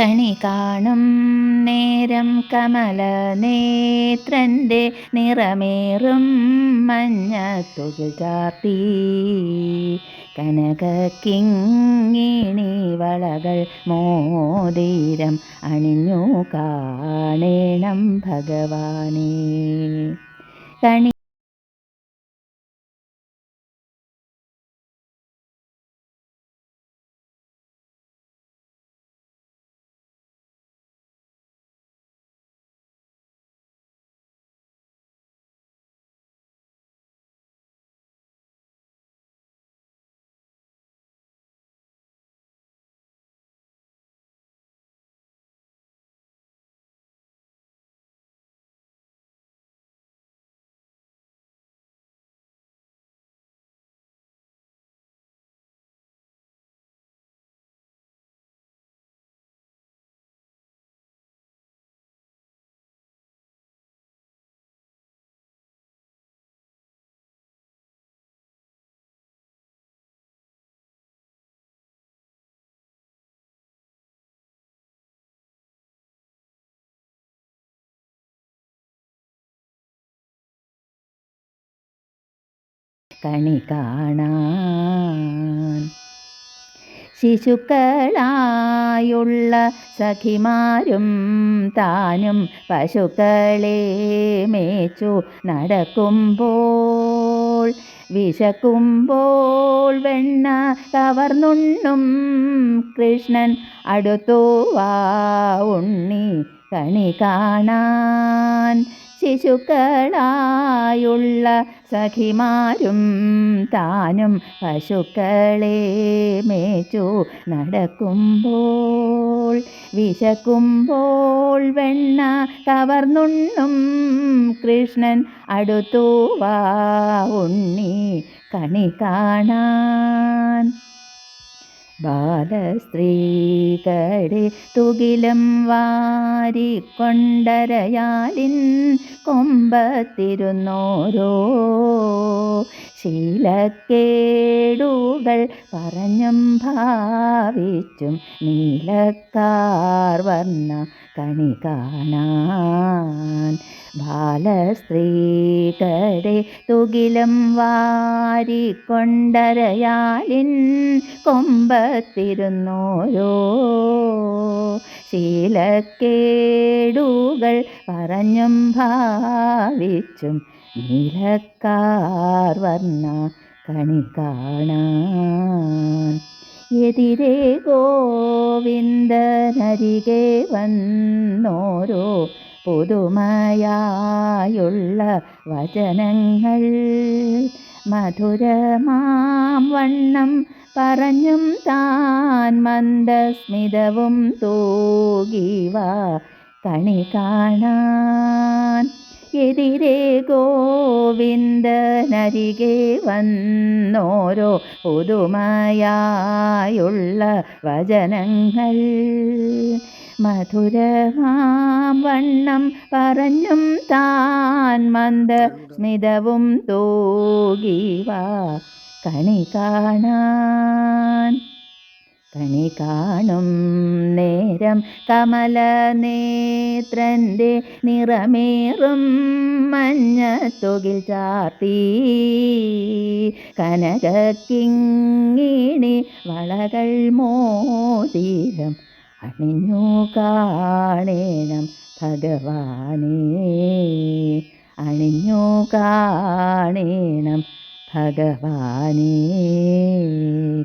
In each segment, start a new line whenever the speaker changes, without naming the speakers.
കണി കാണും. നേരം കമല നേത്രന്റെ നിറമേറും മഞ്ഞത്തുകിൽ ചാർത്തി. കനകക്കിങ്ങിണി വളകൾ മോതിരം അണിഞ്ഞു കാണേണം ഭഗവാനേ. കണി കണി കാണാൻ. ശിശുക്കളായുള്ള സഖിമാരും താനും പശുക്കളെ മേച്ചു നടക്കുമ്പോൾ വിശക്കുമ്പോൾ വെണ്ണ കവർന്നുണ്ണും കൃഷ്ണൻ അടുത്തു വാ ഉണ്ണി കണി കാണാൻ. ശിശുക്കളായുള്ള സഖിമാരും താനും പശുക്കളെ മേച്ചു നടക്കുമ്പോൾ വിശക്കുമ്പോൾ വെണ്ണ കവർന്നുണ്ണും കൃഷ്ണൻ അടുത്തു വാ ഉണ്ണി കണി കാണാൻ. ബാലസ്ത്രീകളെ തുകിലം വാരിക്കൊണ്ടരയാലിൻ കൊമ്പത്തിരുന്നോരോ ശീലക്കേടുകൾ പറഞ്ഞും ഭാവിച്ചും നീലക്കാർ വർണ കണി കാണാൻ. ബാലസ്ത്രീകളെ തുകിലം വാരിക്കൊണ്ടരയാലിൻ കൊമ്പത്തിരുന്നോരോ ശീലക്കേടുകൾ പറഞ്ഞും ഭാവിച്ചും നീലക്കാർ വർണ കണി കാണാൻ എതിരെ ഗോവിന്ദനരികെ വന്നോരോ പുതുമയായുള്ള വചനങ്ങൾ. മധുരമാം പറഞ്ഞും താൻ മന്ദസ്മിതവും തൂകിവ കണി കാണാൻ എതിരെ ഗോവിന്ദനരികെ വന്നോരോ പുതുമയായുള്ള വചനങ്ങൾ. മധുരമാം വണ്ണം പറഞ്ഞും താൻ മന്ദ സ്മിതവും തൂകിവ കണി കാണാൻ കണി കാണും നേരം കമല നേത്രന്റെ നിറമേറും മഞ്ഞത്തുകിൽ ചാർത്തി. കനകക്കിങ്ങിണി വളകൾ മോതിരം അണിഞ്ഞു കാണേണം ഭഗവാനേ. അണിഞ്ഞു കാണേണം ഭഗവാനേ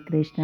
കൃഷ്ണ.